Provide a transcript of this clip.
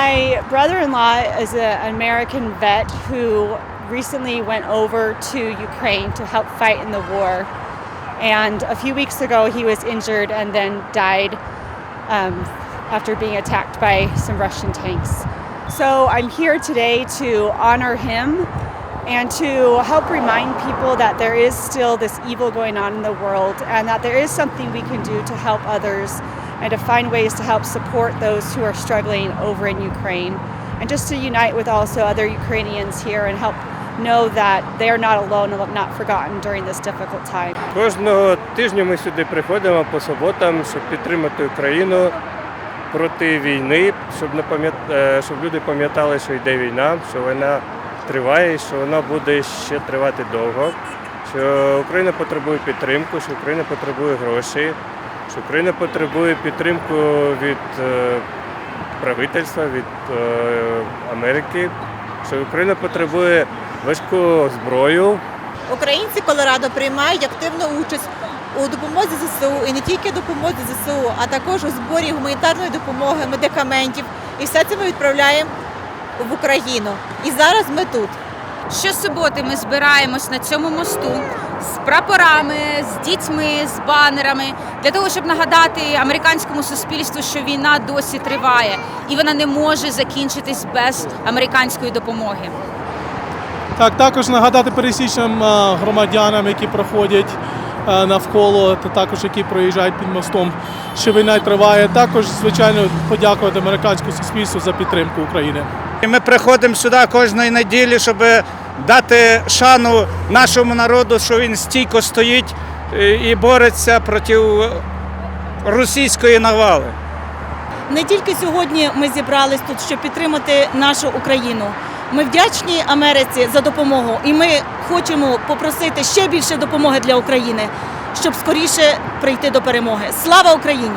My brother in law is an American vet who recently went over to Ukraine to help fight in the war. And a few weeks ago, he was injured and then died um, after being attacked by some Russian tanks. So I'm here today to honor him and to help remind people that there is still this evil going on in the world and that there is something we can do to help others and to find ways to help support those who are struggling over in Ukraine and just to unite with also other Ukrainians here and help know that they are not alone and not forgotten during this difficult time. Кожного тижня ми сюди приходимо по суботам, щоб підтримати Україну проти війни, щоб е, щоб люди пам'ятали, що йде війна, що вона триває, що вона буде ще тривати довго. Що Україна потребує підтримку, що Україна потребує грошей, що Україна потребує підтримку від е, правительства, від е, Америки, що Україна потребує важку зброю, Українці Колорадо приймають активну участь у допомозі ЗСУ і не тільки допомозі ЗСУ, а також у зборі гуманітарної допомоги, медикаментів. І все це ми відправляємо в Україну. І зараз ми тут. Щосуботи ми збираємось на цьому мосту з прапорами, з дітьми, з банерами для того, щоб нагадати американському суспільству, що війна досі триває і вона не може закінчитись без американської допомоги. Так, також нагадати пересічним е, громадянам, які проходять е, навколо, та також які проїжджають під мостом, що війна триває. Також, звичайно, подякувати американському суспільству за підтримку України. Ми приходимо сюди кожної неділі, щоб дати шану нашому народу, що він стійко стоїть е, і бореться проти російської навали. Не тільки сьогодні ми зібрались тут, щоб підтримати нашу Україну. Ми вдячні Америці за допомогу, і ми хочемо попросити ще більше допомоги для України, щоб скоріше прийти до перемоги. Слава Україні!